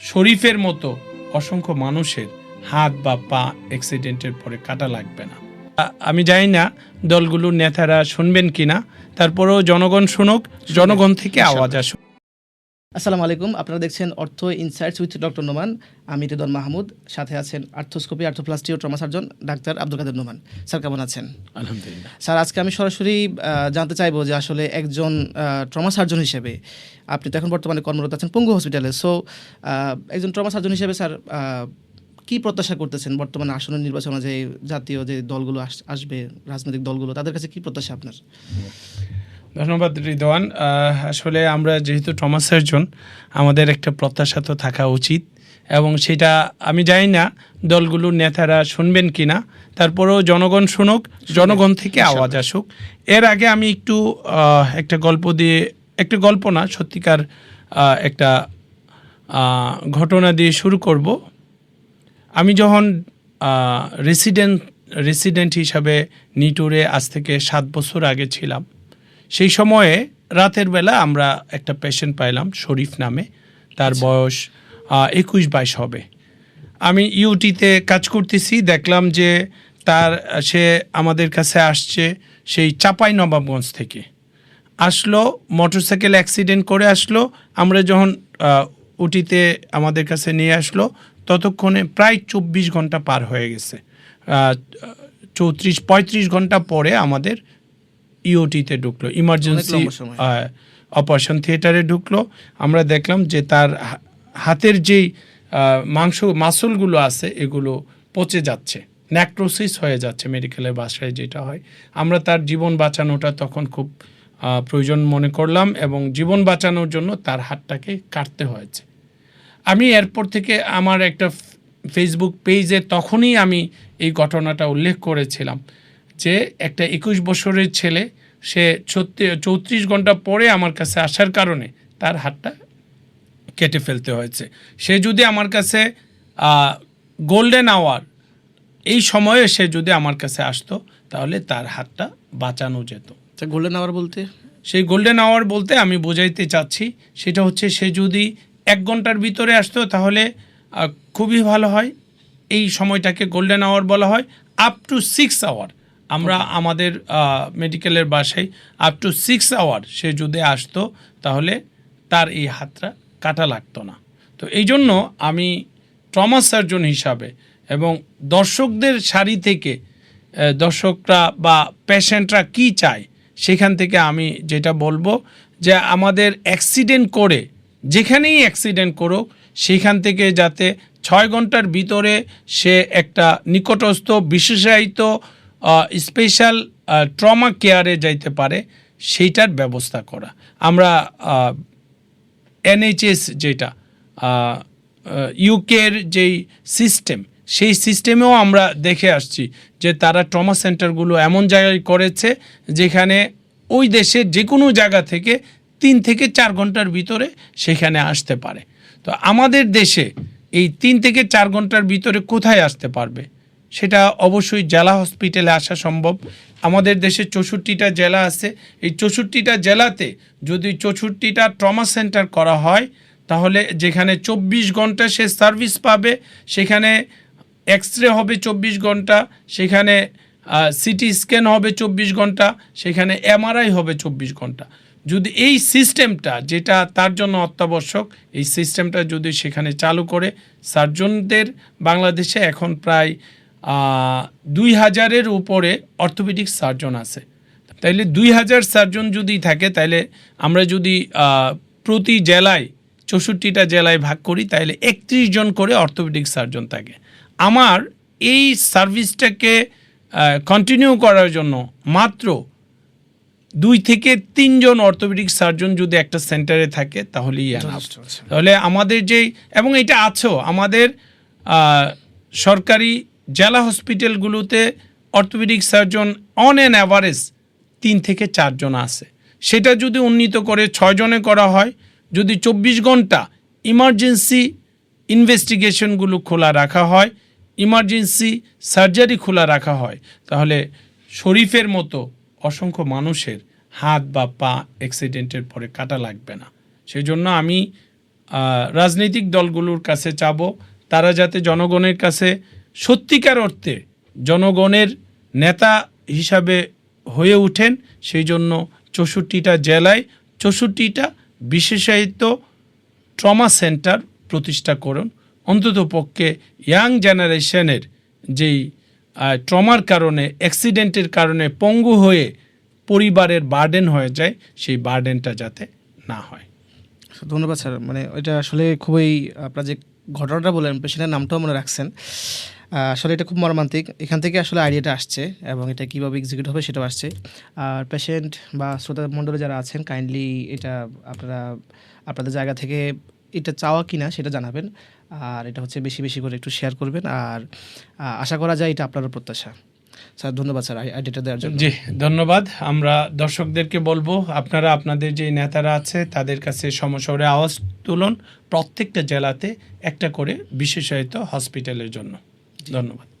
শরীফের মতো অসংখ্য মানুষের হাত বা পা অ্যাক্সিডেন্টের পরে কাটা লাগবে না। আমি জানি না দলগুলোর নেতারা শুনবেন কিনা তারপরেও জনগণ শুনুক জনগণ থেকে আওয়াজ আসুক। আসসালামু আলাইকুম আপনারা দেখছেন অর্থ ইনসাইটস উইথ ডক্টর নোমান। আমি রেদন মাহমুদ সাথে আছেন আর্থোস্কোপি আর্থোপ্লাস্টি ও trauma surgeon doctor Abdul Kader Noman. Sir কেমন আছেন? আলহামদুলিল্লাহ। স্যার আজকে আমি সরাসরি জানতে চাইব যে আসলে একজন ট্রমা সার্জন হিসেবে আপনি তো এখন বর্তমানে কর্মরত আছেন পঙ্গু হসপিটালে। সো একজন ট্রমা সার্জন হিসেবে স্যার কি প্রত্যাশা করতেছেন বর্তমানে আসন্ন নির্বাচনে যে জাতীয় যে দলগুলো আস- আসবে রাজনৈতিক দলগুলো তাদের কাছে কি প্রত্যাশা আপনার? ধন্যবাদ রিদওয়ান। আসলে আমরা যেহেতু ট্রমা সার্জন আমাদের একটা প্রত্যাশা তো থাকা উচিত। এবং সেটা আমি জানি না দলগুলোর নেতারা শুনবেন কিনা। তারপরেও জনগণ শুনুক জনগণ থেকে আওয়াজ আসুক। এর আগে আমি একটু একটা গল্প দিয়ে একটা গল্প না সত্যিকার একটা ঘটনা দিয়ে শুরু করব। আমি যখন রেসিডেন্ট রেসিডেন্ট হিসাবে নিটুরে আজ থেকে সাত বছর আগে ছিলাম সেই সময়ে রাতের বেলা আমরা একটা পেশেন্ট পাইলাম শরীফ নামে। তার বয়স একুশ বাইশ হবে। আমি ইউটিতে কাজ করতেছি দেখলাম যে তার সে আমাদের কাছে আসছে সেই চাপাই নবাবগঞ্জ থেকে। আসলো মোটরসাইকেল অ্যাক্সিডেন্ট করে আসলো আমরা যখন উটিতে আমাদের কাছে নিয়ে আসলো ততক্ষণে প্রায় চব্বিশ ঘণ্টা পার হয়ে গেছে। চৌত্রিশ পঁয়ত্রিশ ঘণ্টা পরে আমাদের ইওটিতে ঢুকলো ইমার্জেন্সি অপারেশন থিয়েটারে ঢুকলো। আমরা দেখলাম যে তার হাতের যেই মাংস মাসলগুলো আছে এগুলো পচে যাচ্ছে ন্যাক্রোসিস হয়ে যাচ্ছে মেডিকেলের বাসায় যেটা হয়। আমরা তার জীবন বাঁচানোটা তখন খুব প্রয়োজন মনে করলাম এবং জীবন বাঁচানোর জন্য তার হাতটাকে কাটতে হয়েছে। আমি এরপর থেকে আমার একটা ফেসবুক পেজে তখনই আমি এই ঘটনাটা উল্লেখ করেছিলাম। যে একটা একুশ বছরের ছেলে সে চৌত্রিশ ঘণ্টা পরে আমার কাছে আসার কারণে তার হাতটা কেটে ফেলতে হয়েছে। সে যদি আমার কাছে গোল্ডেন আওয়ার এই সময়ে সে যদি আমার কাছে আসতো তাহলে তার হাতটা বাঁচানো যেত। গোল্ডেন আওয়ার বলতে? সেই গোল্ডেন আওয়ার বলতে আমি বোঝাইতে চাচ্ছি সেটা হচ্ছে সে যদি এক ঘণ্টার ভিতরে আসতো তাহলে খুবই ভালো হয়। এই সময়টাকে গোল্ডেন আওয়ার বলা হয় আপ টু সিক্স আওয়ার আমরা আমাদের মেডিকেলের বাসায় আপ টু সিক্স আওয়ার সে যদি আসতো তাহলে তার এই হাতটা কাটা লাগতো না। তো এই জন্য আমি ট্রমা সার্জন হিসাবে এবং দর্শকদের সারি থেকে দর্শকরা বা পেশেন্টরা কি চায় সেখান থেকে আমি যেটা বলব যে আমাদের অ্যাক্সিডেন্ট করে যেখানেই অ্যাক্সিডেন্ট করুক সেখান থেকে যাতে ছয় ঘণ্টার ভিতরে সে একটা নিকটস্থ বিশেষায়িত স্পেশাল ট্রমা কেয়ারে যাইতে পারে, সেইটার ব্যবস্থা করা। আমরা এনএইচএস যেটা ইউকের যেই সিস্টেম সেই সিস্টেমেও আমরা দেখে আসছি যে তারা ট্রমা সেন্টারগুলো এমন জায়গায় করেছে যেখানে ওই দেশের যে কোনো জায়গা থেকে তিন থেকে চার ঘণ্টার ভিতরে সেখানে আসতে পারে। তো আমাদের দেশে এই তিন থেকে চার ঘণ্টার ভিতরে কোথায় আসতে পারবে? সেটা অবশ্যই জেলা হসপিটালে আসা সম্ভব। আমাদের দেশে চৌষট্টিটা জেলা আছে। এই চৌষট্টিটা জেলাতে যদি চৌষট্টিটা ট্রমা সেন্টার করা হয়, তাহলে যেখানে চব্বিশ ঘণ্টা সে সার্ভিস পাবে, সেখানে এক্স রে হবে চব্বিশ ঘণ্টা, সেখানে সিটি স্ক্যান হবে চব্বিশ ঘণ্টা, সেখানে এমআরআই হবে চব্বিশ ঘণ্টা। যদি এই সিস্টেমটা যেটা তার জন্য অত্যাবশ্যক, এই সিস্টেমটা যদি সেখানে চালু করে সার্জনদের বাংলাদেশে এখন প্রায় দুই হাজারের উপরে অর্থোপেডিক সার্জন আছে। তাইলে দুই হাজার সার্জন যদি থাকে তাহলে আমরা যদি প্রতি জেলায় চৌষট্টিটা জেলায় ভাগ করি তাহলে একত্রিশ জন করে অর্থোপেডিক সার্জন থাকে। আমার এই সার্ভিসটাকে কন্টিনিউ করার জন্য মাত্র দুই থেকে তিনজন অর্থোপেডিক সার্জন যদি একটা সেন্টারে থাকে তাহলেই। তাহলে আমাদের যেই এবং এটা আছেও আমাদের সরকারি জেলা হসপিটালগুলোতে orthopedic surgeon on an average তিন থেকে চারজন আছে। সেটা যদি উন্নীত করে ছয়জনে করা হয়, যদি চব্বিশ ঘণ্টা ইমার্জেন্সি ইনভেস্টিগেশনগুলো খোলা রাখা হয় ইমার্জেন্সি সার্জারি খোলা রাখা হয়, তাহলে শরীফের মতো অসংখ্য মানুষের হাত বা পা অ্যাক্সিডেন্টের পরে কাটা লাগবে না। সেই জন্য আমি রাজনৈতিক দলগুলোর কাছে চাবো, তারা যাতে জনগণের কাছে সত্যিকার অর্থে জনগণের নেতা হিসাবে হয়ে ওঠেন, সেই জন্য চৌষট্টিটা জেলায় চৌষট্টিটা বিশেষায়িত ট্রমা সেন্টার প্রতিষ্ঠা করুন। অন্তত পক্ষে ইয়াং জেনারেশনের যেই ট্রমার কারণে, অ্যাক্সিডেন্টের কারণে পঙ্গু হয়ে পরিবারের বার্ডেন হয়ে যায়, সেই বার্ডেনটা যাতে না হয়। ধন্যবাদ স্যার। মানে এটা আসলে খুবই, আপনার যে ঘটনাটা বললেন, পেশেন্টের নামটাও মনে রাখছেন। আসলে এটা খুব মর্মান্তিক। এখান থেকে আসলে আইডিয়াটা আসছে এবং এটা কীভাবে এক্সিকিউট হবে সেটাও আসছে। আর পেশেন্ট বা শ্রোতা মণ্ডলে যারা আছেন কাইন্ডলি এটা আপনারা, আপনাদের জায়গা থেকে এটা চাওয়া কিনা সেটা জানাবেন। আর এটা হচ্ছে বেশি বেশি করে একটু শেয়ার করবেন। আর আশা করা যায় এটা আপনারও প্রত্যাশা। স্যার, ধন্যবাদ স্যার আইডিয়াটা দেওয়ার জন্য। জি, ধন্যবাদ। আমরা দর্শকদেরকে বলব, আপনারা, আপনাদের যে নেতারা আছে, তাদের কাছে সমসহরে আওয়াজ তুলুন। প্রত্যেকটা জেলাতে একটা করে বিশেষায়িত হসপিটালের জন্য। ধন্যবাদ।